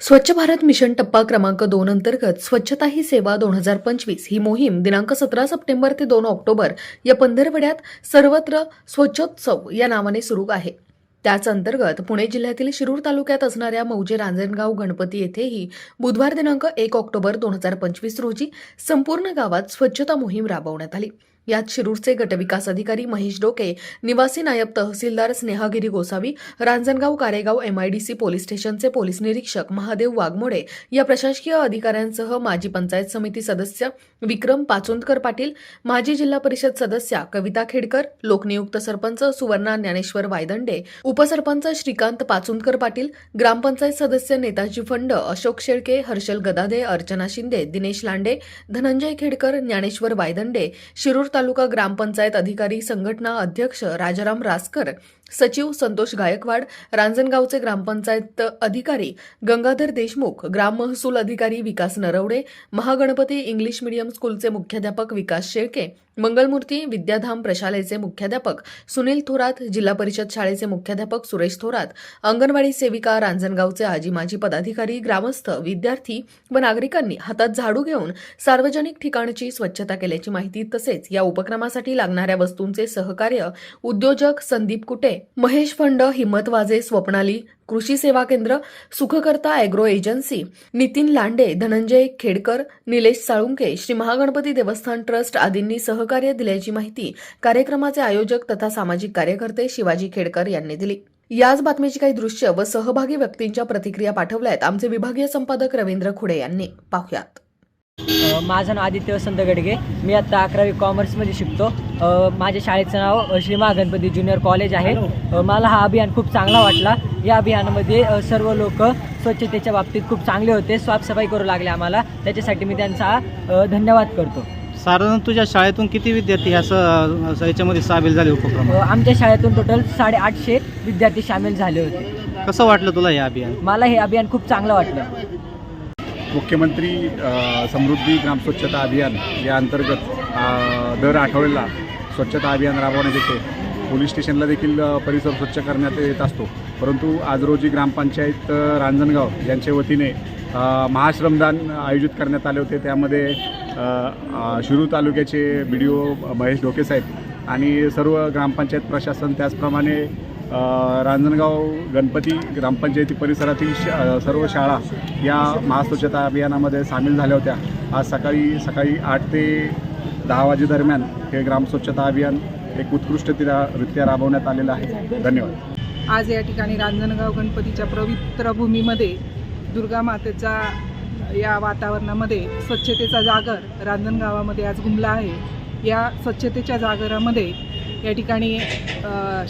स्वच्छ भारत मिशन टप्पा क्रमांक दोन अंतर्गत स्वच्छता ही सेवा दोन हजार पंचवीस ही मोहीम दिनांक सतरा सप्टेंबर ते दोन ऑक्टोबर या पंधरवड्यात सर्वत्र स्वच्छोत्सव या नावाने सुरू आहे. त्याच अंतर्गत पुणे जिल्ह्यातील शिरूर तालुक्यात असणाऱ्या मौजे रांजणगाव गणपती येथेही बुधवार दिनांक एक ऑक्टोबर दोन हजार पंचवीस रोजी संपूर्ण गावात स्वच्छता मोहीम राबवण्यात आली. यात शिरूरचे गटविकास अधिकारी महेश डोके निवासी नायब तहसीलदार स्नेहागिरी गोसावी रांजणगाव कारेगाव एमआयडीसी पोलीस स्टेशनचे पोलीस निरीक्षक महादेव वाघमोडे या प्रशासकीय अधिकाऱ्यांसह माजी पंचायत समिती सदस्य विक्रम पाचोंदकर पाटील माजी जिल्हा परिषद सदस्या कविता खेडकर लोकनियुक्त सरपंच सुवर्णा ज्ञानेश्वर वायदंडे उपसरपंच श्रीकांत पाचोंदकर पाटील ग्रामपंचायत सदस्य नेताजी फंड अशोक शेळके हर्षल गदादे अर्चना शिंदे दिनेश लांडे धनंजय खेडकर ज्ञानेश्वर वायदंडे शिरूर तालुका ग्रामपंचायत अधिकारी संघटना अध्यक्ष राजाराम रासकर सचिव संतोष गायकवाड रांजणगावचे ग्रामपंचायत अधिकारी गंगाधर देशमुख ग्राम महसूल अधिकारी विकास नरवडे महागणपती इंग्लिश मीडियम स्कूलचे मुख्याध्यापक विकास शेळके मंगलमूर्ती विद्याधाम प्रशालेचे मुख्याध्यापक सुनील थोरात जिल्हा परिषद शाळेचे मुख्याध्यापक सुरेश थोरात अंगणवाडी सेविका रांजणगावचे आजी माजी पदाधिकारी ग्रामस्थ विद्यार्थी व नागरिकांनी हातात झाडू घेऊन सार्वजनिक ठिकाणची स्वच्छता केल्याची माहिती तसेच या उपक्रमासाठी लागणाऱ्या वस्तूंचे सहकार्य उद्योजक संदीप कुटे महेश फंड हिम्मत वाजे Swapnali Krushi Seva Kendra Sukhkarta agro agency Nitin Lande Dhananjay Khedkar Nilesh Salunke Shri Mahaganpati Devasthan trust आदींनी सहकार्य दिल्याची माहिती कार्यक्रमाचे आयोजक तथा सामाजिक कार्यकर्ते शिवाजी खेडकर यांनी दिली. याच बातमीची काही दृश्य व सहभागी व्यक्तींच्या प्रतिक्रिया पाठवल्यात आमचे विभागीय संपादक रवींद्र खुडे यांनी. पाहुयात. माझं नाव आदित्य वसंत गडगे. मी आत्ता अकरावी कॉमर्समध्ये शिकतो. माझ्या शाळेचं नाव श्री महागणपती ज्युनियर कॉलेज आहे. मला हा अभियान खूप चांगला वाटला. या अभियानामध्ये सर्व लोक स्वच्छतेच्या बाबतीत खूप चांगले होते. साफसफाई करू लागले आम्हाला. त्याच्यासाठी मी त्यांचा धन्यवाद करतो. साधारण तुझ्या शाळेतून किती विद्यार्थी ह्या याच्यामध्ये सामील झाले उपक्रम आमच्या शाळेतून टोटल साडेआठशे विद्यार्थी सामील झाले होते. कसं वाटलं तुला हे अभियान? मला हे अभियान खूप चांगलं वाटलं. मुख्यमंत्री समृद्धी ग्राम स्वच्छता अभियान या अंतर्गत दर आठवड्याला स्वच्छता अभियान राबवण्यात येते. पोलीस स्टेशनला देखील परिसर स्वच्छ करण्यात येत असतो. परंतु आज रोजी ग्रामपंचायत रांजणगाव यांच्या वतीने महाश्रमदान आयोजित करण्यात आले होते. त्यामध्ये शिरू तालुक्याचे बी डी ओ महेश डोकेसाहेब आणि सर्व ग्रामपंचायत प्रशासन त्याचप्रमाणे रांजणगाव गणपती ग्रामपंचायती परिसरातील श सर्व शाळा या महास्वच्छता अभियानामध्ये सामील झाल्या होत्या. आज सकाळी सकाळी आठ ते दहा वाजेदरम्यान हे ग्राम स्वच्छता अभियान एक उत्कृष्टरित्या राबवण्यात आलेलं आहे. धन्यवाद. आज या ठिकाणी रांजणगाव गणपतीच्या पवित्र भूमीमध्ये दुर्गा मातेचा या वातावरणामध्ये स्वच्छतेचा जागर रांजणगावामध्ये आज घुमला आहे. या स्वच्छतेच्या जागरामध्ये या ठिकाणी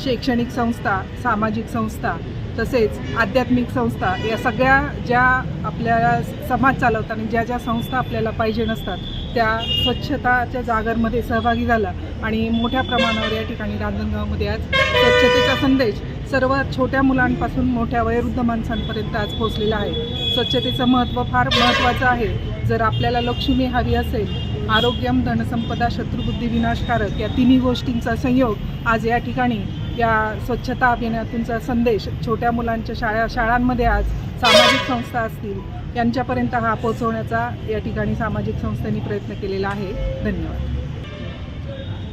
शैक्षणिक संस्था सामाजिक संस्था तसेच आध्यात्मिक संस्था या सगळ्या ज्या आपल्या समाज चालवताना ज्या ज्या संस्था आपल्याला पाहिजे नसतात त्या स्वच्छताच्या जागरमध्ये सहभागी झाला. आणि मोठ्या प्रमाणावर या ठिकाणी रांजणगावमध्ये आज स्वच्छतेचा संदेश सर्व छोट्या मुलांपासून मोठ्या वयोवृद्ध माणसांपर्यंत आज पोहोचलेला आहे. स्वच्छतेचं महत्त्व फार महत्त्वाचं आहे. जर आपल्याला लक्ष्मी हवी असेल आरोग्यम धनसंपदा शत्रुबुद्धी विनाशकारक या तिन्ही गोष्टींचा संयोग आज या ठिकाणी या स्वच्छता अभियानातूनचा संदेश छोट्या मुलांच्या शाळा शाळांमध्ये आज सामाजिक संस्था असतील यांच्यापर्यंत हा पोचवण्याचा या ठिकाणी सामाजिक संस्थांनी प्रयत्न केलेला आहे. धन्यवाद.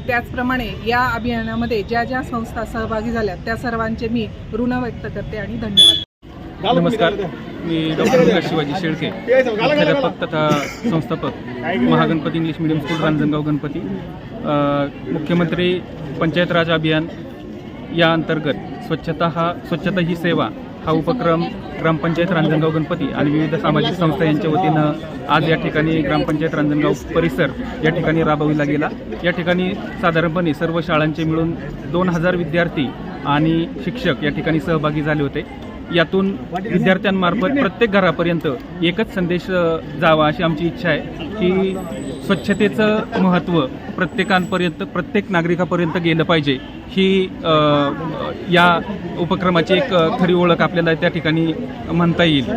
त्याचप्रमाणे या अभियानामध्ये ज्या ज्या संस्था सहभागी झाल्या त्या सर्वांचे मी ऋण व्यक्त करते आणि धन्यवाद. नमस्कार. मी डॉक्टर शिवाजी शेळके. मुख्याध्यापक तथा संस्थापक Mahaganpati English medium school Ranjangaon Ganpati. मुख्यमंत्री पंचायत राज अभियान या अंतर्गत स्वच्छता हा स्वच्छता ही सेवा हा उपक्रम ग्रामपंचायत रांजणगाव गणपती आणि विविध सामाजिक संस्था यांच्या वतीनं आज या ठिकाणी ग्रामपंचायत रांजणगाव परिसर या ठिकाणी राबविला गेला. या ठिकाणी साधारणपणे सर्व शाळांचे मिळून दोन हजार विद्यार्थी आणि शिक्षक या ठिकाणी सहभागी झाले होते. यातून विद्यार्थ्यांमार्फत प्रत्येक घरापर्यंत एकच संदेश जावा अशी आमची इच्छा आहे की स्वच्छतेचं महत्त्व प्रत्येकांपर्यंत प्रत्येक नागरिकापर्यंत गेलं पाहिजे. ही या उपक्रमाची एक खरी ओळख आपल्याला त्या ठिकाणी म्हणता येईल.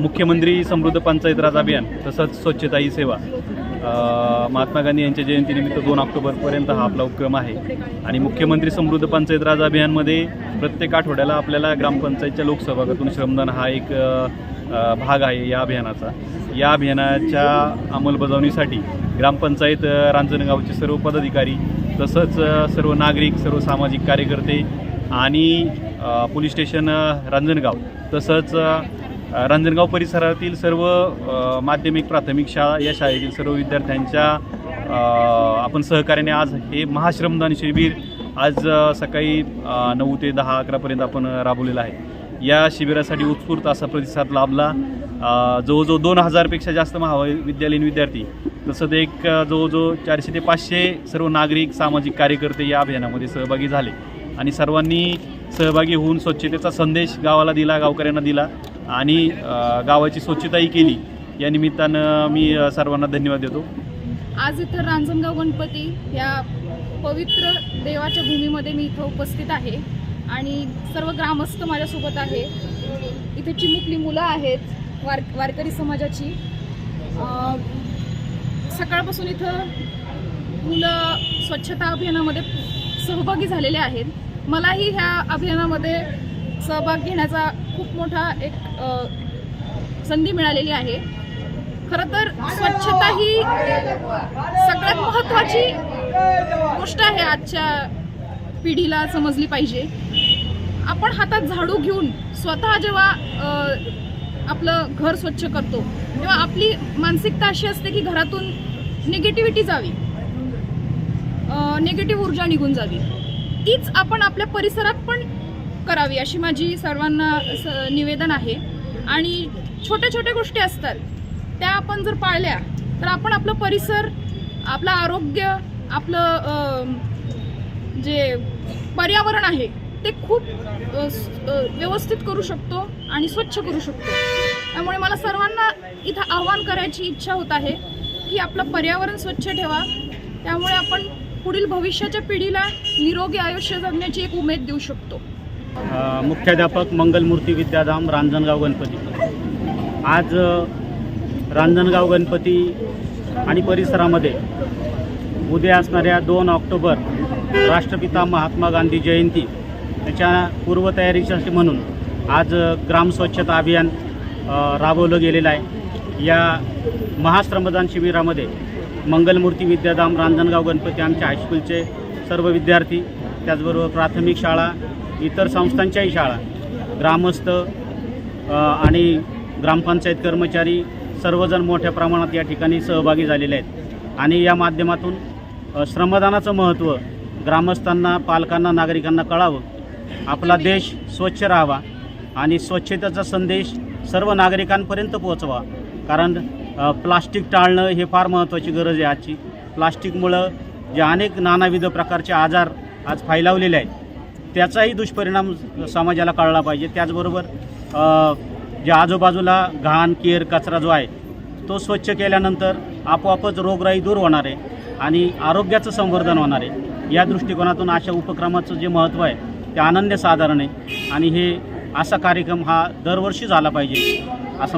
मुख्यमंत्री समृद्ध पंचायत राज अभियान तसंच स्वच्छता ही सेवा. महात्मा गांधी यांच्या जयंतीनिमित्त दोन ऑक्टोबरपर्यंत हा आपला उपक्रम आहे. आणि मुख्यमंत्री समृद्ध पंचायत राज अभियानमध्ये प्रत्येक आठवड्याला आपल्याला ग्रामपंचायतच्या लोकसहभागातून श्रमदान हा एक भाग आहे या अभियानाचा. या अभियानाच्या अंमलबजावणीसाठी ग्रामपंचायत रांजणगावचे सर्व पदाधिकारी तसंच सर्व नागरिक सर्व सामाजिक कार्यकर्ते आणि पोलीस स्टेशन रांजणगाव तसंच रांजणगाव परिसरातील सर्व माध्यमिक प्राथमिक शाळा या शाळेतील सर्व विद्यार्थ्यांच्या आपण सहकार्याने आज हे महाश्रमदान शिबिर आज सकाळी नऊ ते दहा अकरापर्यंत आपण राबवलेलं आहे. या शिबिरासाठी उत्स्फूर्त असा प्रतिसाद लाभला. जवळजवळ दोन हजारपेक्षा जास्त महाविद्यालयीन विद्यार्थी तसंच एक जवळजवळ चारशे ते पाचशे सर्व नागरिक सामाजिक कार्यकर्ते या अभियानामध्ये सहभागी झाले. आणि सर्वांनी सहभागी होऊन स्वच्छतेचा संदेश गावाला दिला गावकऱ्यांना दिला. आणि गावाची स्वच्छताही केली. या निमित्तानं मी सर्वांना धन्यवाद देतो. आज इथं रांजणगाव गणपती या पवित्र देवाच्या भूमीमध्ये मी इथं उपस्थित आहे. आणि सर्व ग्रामस्थ माझ्यासोबत आहे. इथे चिमुकली मुलं आहेत वार वारकरी समाजाची. सकाळपासून इथं मुलं स्वच्छता अभियानामध्ये सहभागी झालेले आहेत. मलाही ह्या अभियानामध्ये सहभाग घेण्याचा खूप मोठा एक संधी मिळालेली आहे. खरं तर स्वच्छता ही सगळ्यात महत्त्वाची गोष्ट आहे आजच्या पिढीला समजली पाहिजे. आपण हातात झाडू घेऊन स्वतः जेव्हा आपलं घर स्वच्छ करतो तेव्हा आपली मानसिकता अशी असते की घरातून निगेटिव्हिटी जावी. निगेटिव्ह ऊर्जा निघून जावी. तीच आपण आपल्या परिसरात पण करावी अशी माझी सर्वांना स- निवेदन आहे. आणि छोट्या छोट्या गोष्टी असतात त्या आपण जर पाळल्या तर आपण आपलं परिसर आपलं आरोग्य आपलं जे पर्यावरण आहे ते खूप व्यवस्थित करू शकतो आणि स्वच्छ करू शकतो. त्यामुळे मला सर्वांना इथं आव्हान करायची इच्छा होत आहे की आपलं पर्यावरण स्वच्छ ठेवा. त्यामुळे आपण पुढील भविष्याच्या पिढीला निरोगी आयुष्य जगण्याची एक उमेद देऊ शकतो. मुख्याध्यापक मंगलमूर्ती विद्याधाम रांजणगाव गणपती. आज रांजणगाव गणपती आणि परिसरामध्ये उद्या असणाऱ्या दोन ऑक्टोबर राष्ट्रपिता महात्मा गांधी जयंती त्याच्या पूर्वतयारीसाठी म्हणून आज ग्राम स्वच्छता अभियान राबवलं गेलेलं आहे. या महाश्रमदान शिबिरामध्ये मंगलमूर्ती विद्याधाम रांजणगाव गणपती आमच्या हायस्कूलचे सर्व विद्यार्थी त्याचबरोबर प्राथमिक शाळा इतर संस्थांच्याही शाळा ग्रामस्थ आणि ग्रामपंचायत कर्मचारी सर्वजण मोठ्या प्रमाणात या ठिकाणी सहभागी झालेले आहेत. आणि या माध्यमातून श्रमदानाचं महत्त्व ग्रामस्थांना पालकांना नागरिकांना कळावं. आपला देश स्वच्छ राहावा आणि स्वच्छतेचा संदेश सर्व नागरिकांपर्यंत पोहोचवा. कारण प्लास्टिक टाळणं हे फार महत्त्वाची गरज आहे आजची. प्लास्टिकमुळं जे अनेक नानाविध प्रकारचे आजार आज फैलावलेले आहेत. त्याचाही दुष्परिणाम समाजाला कळला पाहिजे. त्याचबरोबर जे आजूबाजूला घाण केर कचरा जो आहे तो स्वच्छ केल्यानंतर आपोआपच रोगराई दूर होणार आहे आणि आरोग्याचं संवर्धन होणार आहे. या दृष्टिकोनातून अशा उपक्रमाचं जे महत्त्व आहे ते अनन्यसाधारण आहे. आणि हे असा कार्यक्रम हा दरवर्षी झाला पाहिजे. असं